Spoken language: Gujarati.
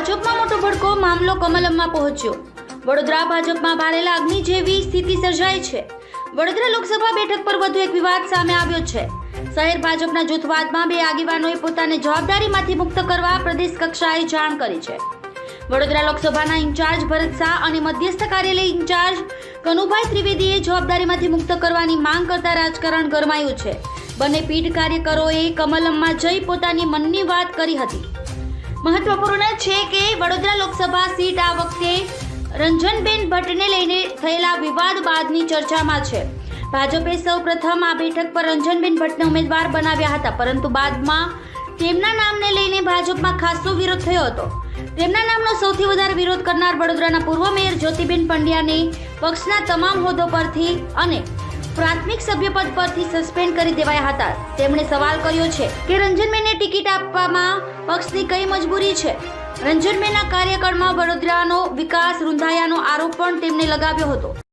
ભાજપમાં મોટો ભડકો મામલો કમલમમાં પહોંચ્યો. વડોદરા ભાજપમાં ભારે લાગણી જેવી સ્થિતિ સર્જાઈ છે. વડોદરા લોકસભા બેઠક પર વધુ એક વિવાદ સામે આવ્યો છે. શહેર ભાજપના જૂથવાદમાં બે આગેવાનોએ પોતાને જવાબદારીમાંથી મુક્ત કરવા પ્રદેશ કક્ષાએ જાણ કરી છે. વડોદરા લોકસભાના ઇન્ચાર્જ ભરત શાહ અને મધ્યસ્થ કાર્યાલય ઇન્ચાર્જ કનુભાઈ ત્રિવેદીએ જવાબદારીમાંથી મુક્ત કરવાની માંગ કરતા રાજકારણ ગરમાયું છે. બંને પીઢ કાર્યકરોએ કમલમમાં જઈ પોતાની મનની વાત કરી હતી. મહત્વપૂર્ણ છે કે વડોદરા લોકસભા સીટ આ વખતે રંજનબેન ભટ્ટને લઈને થયેલા વિવાદ બાદની ચર્ચામાં છે. ભાજપે સૌ પ્રથમ આ બેઠક પર રંજનબેન ભટ્ટને ઉમેદવાર બનાવ્યા હતા, પરંતુ બાદમાં તેમના નામને લઈને ભાજપમાં ખાસો વિરોધ થયો હતો. તેમના નામનો સૌથી વધારે વિરોધ કરનાર વડોદરાના પૂર્વ મેયર જ્યોતિબેન પંડ્યાને પક્ષના તમામ હોદ્દો પરથી અને પ્રાથમિક સભ્યપદ પરથી સસ્પેન્ડ કરી દેવાયા હતા. તેમણે સવાલ કર્યો છે કે રંજનબેનને ટિકિટ આપવામાં પક્ષની કઈ મજબૂરી છે? રંજનબેનના કાર્યકાળમાં વડોદરાનો વિકાસ રૂંધાયાનો આરોપ પણ તેમણે લગાવ્યો હતો.